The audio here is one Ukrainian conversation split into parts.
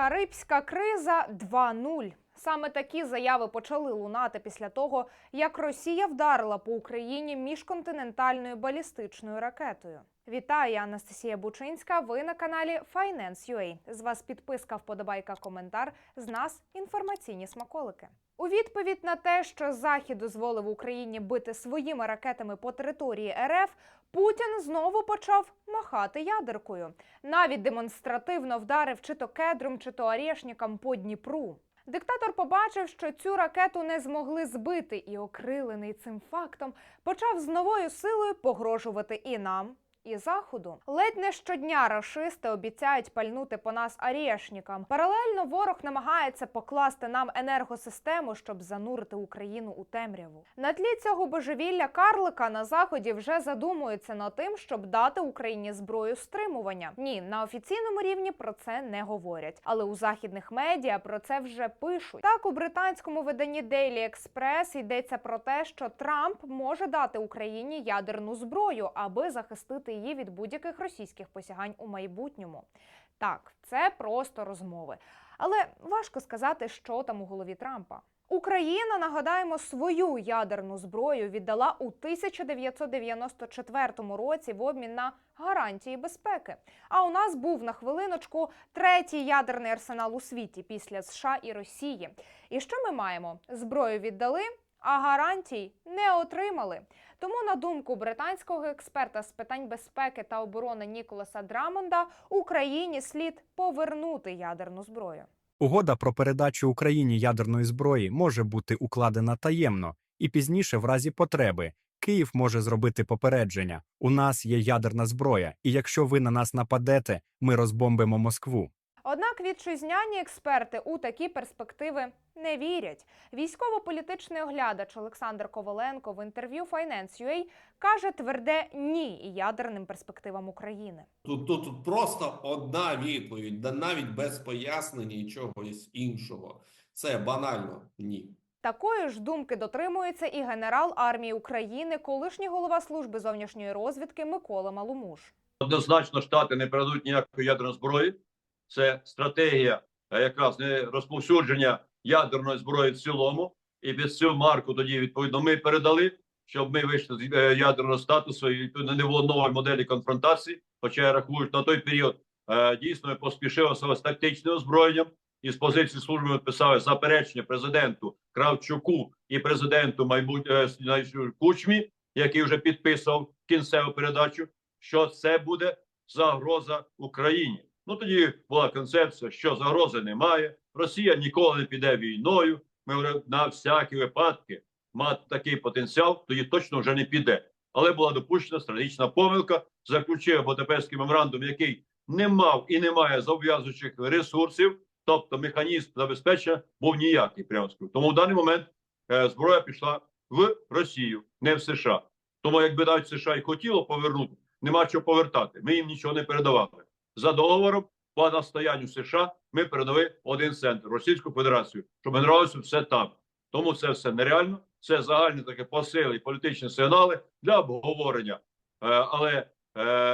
Карибська криза 2.0. Саме такі заяви почали лунати після того, як Росія вдарила по Україні міжконтинентальною балістичною ракетою. Вітаю, я Анастасія Бучинська. Ви на каналі Finance.ua. З вас підписка, вподобайка, коментар. З нас інформаційні смаколики. У відповідь на те, що Захід дозволив Україні бити своїми ракетами по території РФ, Путін знову почав махати ядеркою. Навіть демонстративно вдарив чи то кедром, чи то орешником по Дніпру. Диктатор побачив, що цю ракету не змогли збити, і окрилений цим фактом почав з новою силою погрожувати і нам. І заходу ледь не щодня рашисти обіцяють пальнути по нас арішникам. Паралельно ворог намагається покласти нам енергосистему, щоб занурити Україну у темряву. На тлі цього божевілля карлика на заході вже задумуються над тим, щоб дати Україні зброю стримування. Ні, на офіційному рівні про це не говорять, але у західних медіа про це вже пишуть. Так у британському виданні Daily Express йдеться про те, що Трамп може дати Україні ядерну зброю, аби захистити її від будь-яких російських посягань у майбутньому. Так, це просто розмови. Але важко сказати, що там у голові Трампа. Україна, нагадаємо, свою ядерну зброю віддала у 1994 році в обмін на гарантії безпеки. А у нас був на хвилиночку третій ядерний арсенал у світі після США і Росії. І що ми маємо? Зброю віддали, а гарантій не отримали. Тому, на думку британського експерта з питань безпеки та оборони Ніколаса Драмонда, Україні слід повернути ядерну зброю. Угода про передачу Україні ядерної зброї може бути укладена таємно, і пізніше, в разі потреби, Київ може зробити попередження: у нас є ядерна зброя, і якщо ви на нас нападете, ми розбомбимо Москву. Однак вітчизняні експерти у такі перспективи не вірять. Військово-політичний оглядач Олександр Коваленко в інтерв'ю Finance.ua каже тверде ні ядерним перспективам України. Тут, тут, тут просто одна відповідь, да навіть без пояснення і чогось іншого. Це банально ні. Такої ж думки дотримується і генерал армії України, колишній голова служби зовнішньої розвідки Микола Маломуш. Однозначно Штати не передадуть ніякої ядерної зброї. Це стратегія е, якраз не розповсюдження ядерної зброї в цілому. І під цю марку тоді відповідно ми передали, щоб ми вийшли з е, ядерного статусу і відповідно не було нової моделі конфронтації. Хоча я рахую, що на той період е, дійсно ми поспішили з тактичним озброєнням. І з позиції служби писали заперечення президенту Кравчуку і президенту майбутнього Кучмі, який вже підписував кінцеву передачу, що це буде загроза Україні. Ну тоді була концепція, що загрози немає. Росія ніколи не піде війною. Ми на всякі випадки мати такий потенціал, тоді точно вже не піде. Але була допущена стратегічна помилка. Заключив Будапештський меморандум, який не мав і не має зобов'язуючих ресурсів, тобто механізм забезпечення був ніякий. Прямо скажу. Тому в даний момент е, зброя пішла в Росію, не в США. Тому, якби навіть США і хотіло повернути, нема чого повертати. Ми їм нічого не передавали за договором по настоянню США ми передали один центр Російську Федерацію, щоб генералося все там. Тому це все нереально. Це загальні таке посили і політичні сигнали для обговорення. Е, але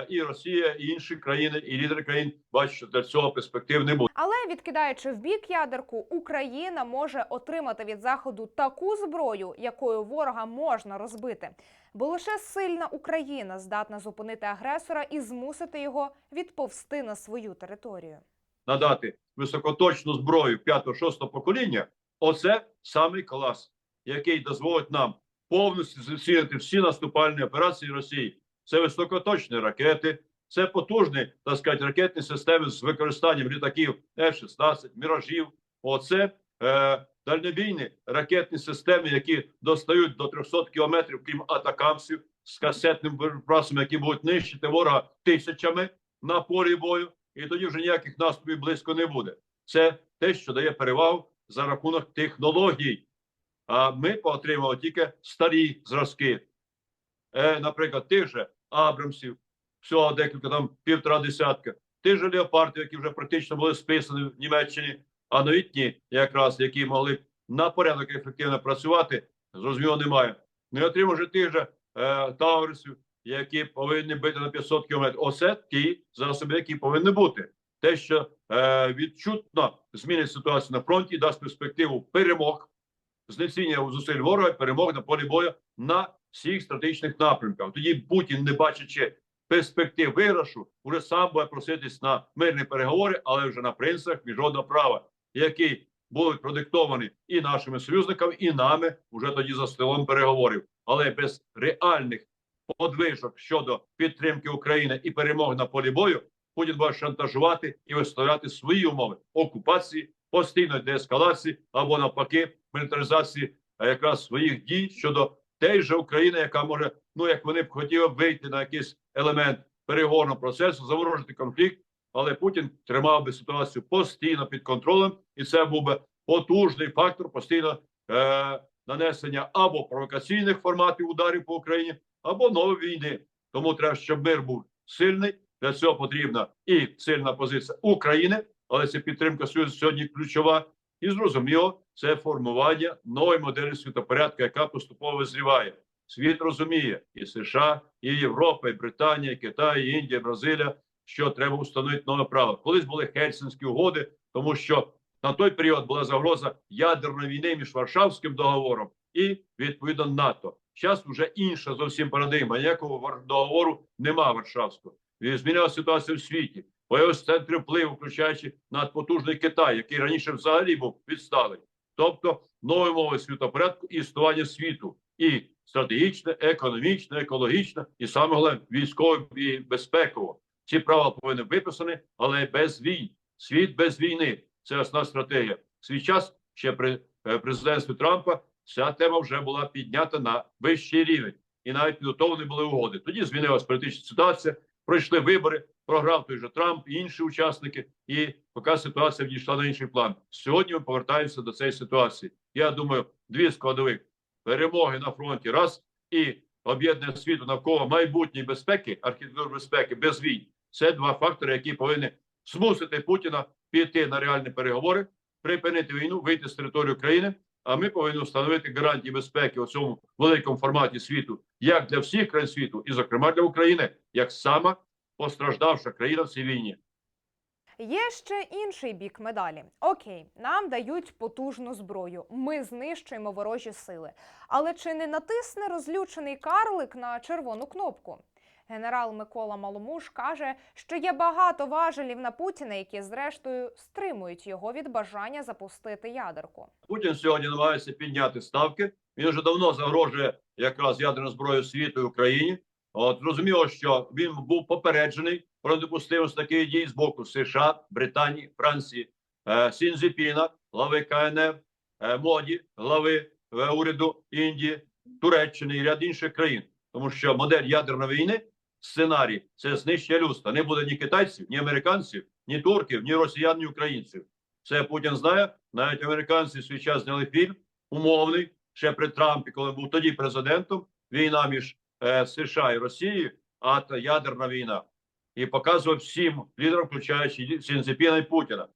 і Росія, і інші країни, і лідери країн бачать, що для цього перспектив не буде. Але відкидаючи в бік ядерку, Україна може отримати від заходу таку зброю, якою ворога можна розбити. Бо лише сильна Україна здатна зупинити агресора і змусити його відповсти на свою територію. надати високоточну зброю 5-6 покоління, оце самий клас, який дозволить нам повністю зацінити всі наступальні операції Росії. Це високоточні ракети, це потужні, так сказати, ракетні системи з використанням літаків F-16, міражів. Оце е, дальнобійні ракетні системи, які достають до 300 кілометрів, крім атакамсів, з касетним боєприпасом, які будуть нищити ворога тисячами на полі бою і тоді вже ніяких наступів близько не буде. Це те, що дає перевагу за рахунок технологій. А ми поотримали тільки старі зразки, е, наприклад, тих же Абрамсів, всього декілька там півтора десятка, тих же леопардів, які вже практично були списані в Німеччині, а новітні, якраз які могли б на порядок ефективно працювати, зрозуміло, немає. Не отримав вже тих же е, Таурисів, які повинні бити на 500 кілометрів. Оце ті засоби, які повинні бути. Те, що е, відчутно змінить ситуацію на фронті дасть перспективу перемог, знецінення зусиль ворога, перемог на полі бою на всіх стратегічних напрямках. Тоді Путін, не бачачи перспектив виграшу, уже сам буде проситись на мирні переговори, але вже на принципах міжнародного права, які будуть продиктовані і нашими союзниками, і нами вже тоді за столом переговорів, але без реальних подвижок щодо підтримки України і перемоги на полі бою, Путін буде шантажувати і виставляти свої умови окупації, постійної деескалації або навпаки мілітаризації якраз своїх дій щодо тієї же України, яка може, ну як вони б хотіли вийти на якийсь елемент переговорного процесу, заворожити конфлікт, але Путін тримав би ситуацію постійно під контролем, і це був би потужний фактор постійно е, нанесення або провокаційних форматів ударів по Україні, або нової війни. Тому треба, щоб мир був сильний. Для цього потрібна і сильна позиція України, але це підтримка Союзу сьогодні ключова. І зрозуміло, це формування нової моделі світопорядку, яка поступово визріває. Світ розуміє і США, і Європа, і Британія, і Китай, і Індія, і Бразилія, що треба встановити нове право. Колись були Хельсинські угоди, тому що на той період була загроза ядерної війни між Варшавським договором і відповідно НАТО. Зараз вже інша зовсім парадигма. Ніякого договору нема Варшавського. Змінилася ситуація в світі. Появився центр впливу, включаючи надпотужний Китай, який раніше взагалі був відсталий. Тобто нові мови світопорядку і існування світу, і стратегічне, економічне, екологічне, і саме головне військово і безпеково. Ці правила повинні виписані, але без війн. Світ без війни це основна стратегія. В Свій час ще при е, президентстві Трампа ця тема вже була піднята на вищий рівень, і навіть підготовлені були угоди. Тоді змінилася політична ситуація. Пройшли вибори, програв той же Трамп і інші учасники, і поки ситуація відійшла на інший план. Сьогодні ми повертаємося до цієї ситуації. Я думаю, дві складових перемоги на фронті, раз і об'єднання світу навколо майбутньої безпеки, архітектури безпеки без війн. Це два фактори, які повинні змусити Путіна піти на реальні переговори, припинити війну, вийти з території України. А ми повинні встановити гарантії безпеки у цьому великому форматі світу, як для всіх країн світу, і зокрема для України, як сама постраждавша країна в цій війні. Є ще інший бік медалі. Окей, нам дають потужну зброю. Ми знищуємо ворожі сили. Але чи не натисне розлючений карлик на червону кнопку? Генерал Микола Маломуш каже, що є багато важелів на Путіна, які зрештою стримують його від бажання запустити ядерку. Путін сьогодні намагається підняти ставки. Він вже давно загрожує якраз ядерною зброєю світу і Україні. От зрозуміло, що він був попереджений про недопустимість таких дій з боку США, Британії, Франції, е, Сінзіпіна, глави КНР, е, моді, глави е, уряду Індії, Туреччини і ряд інших країн. Тому що модель ядерної війни, сценарій це знищення людства. Не буде ні китайців, ні американців, ні турків, ні росіян, ні українців. Це Путін знає. Навіть американці свій час зняли фільм умовний ще при Трампі, коли був тоді президентом. Війна між США і Росією, а ядерна війна. І показував всім лідерам, включаючи Сінзепіна і Путіна.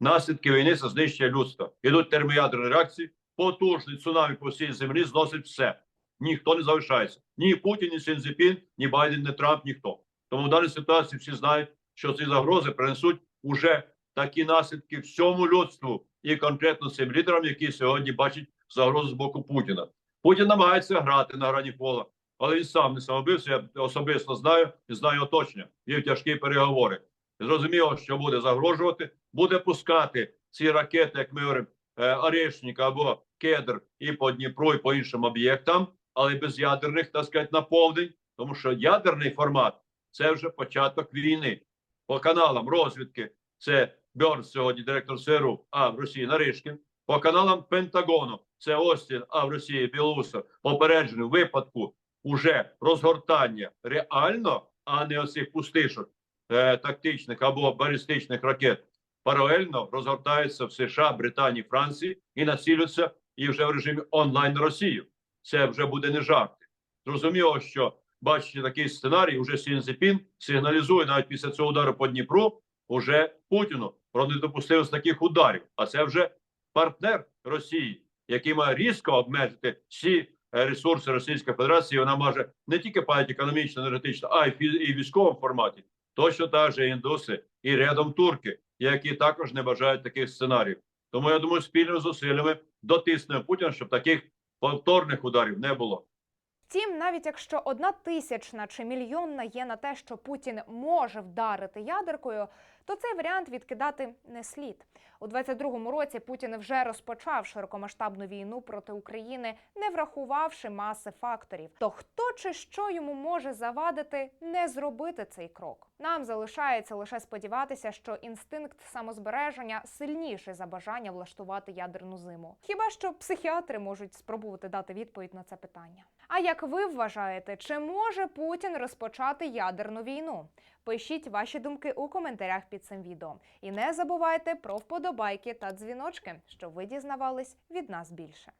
Наслідки війни це знищення людства. Ідуть термоядерні реакції, потужний цунамі по всій землі зносить все. Ніхто не залишається. Ні Путін, ні Сінзепін, ні Байден, ні Трамп, ніхто. Тому в даній ситуації всі знають, що ці загрози принесуть уже такі наслідки всьому людству і конкретно цим лідерам, які сьогодні бачать загрозу з боку Путіна. Путін намагається грати на грані пола, але він сам не самобився. Я особисто знаю і знаю оточення. Вів тяжкі переговори. Зрозуміло, що буде загрожувати, буде пускати ці ракети, як ми говоримо, е, Орешник або Кедр і по Дніпру, і по іншим об'єктам, але без ядерних, так сказати, наповнень, тому що ядерний формат це вже початок війни. По каналам розвідки це Бьорн сьогодні, директор ЦРУ, а в Росії Наришкін. По каналам Пентагону це Остін, а в Росії Білоусов. Попереджений випадку уже розгортання реально, а не оцих пустишок е, тактичних або балістичних ракет. Паралельно розгортаються в США, Британії, Франції і націлюються і вже в режимі онлайн Росію. Це вже буде не жарти. Зрозуміло, що бачите такий сценарій, уже Сінзепін сигналізує навіть після цього удару по Дніпру уже Путіну про недопустимість таких ударів. А це вже партнер Росії, який має різко обмежити всі ресурси Російської Федерації. Вона може не тільки пам'ять економічно, енергетично, а й і військовому форматі. Точно так же індуси і рядом турки. які також не бажають таких сценаріїв. Тому я думаю, спільними зусиллями дотиснемо Путіна, щоб таких повторних ударів не було. Втім, навіть якщо одна тисячна чи мільйонна є на те, що Путін може вдарити ядеркою, то цей варіант відкидати не слід. У 22-му році Путін вже розпочав широкомасштабну війну проти України, не врахувавши маси факторів. То хто чи що йому може завадити не зробити цей крок? Нам залишається лише сподіватися, що інстинкт самозбереження сильніший за бажання влаштувати ядерну зиму. Хіба що психіатри можуть спробувати дати відповідь на це питання? А як ви вважаєте, чи може Путін розпочати ядерну війну? Пишіть ваші думки у коментарях під цим відео. І не забувайте про вподобайки та дзвіночки, щоб ви дізнавались від нас більше.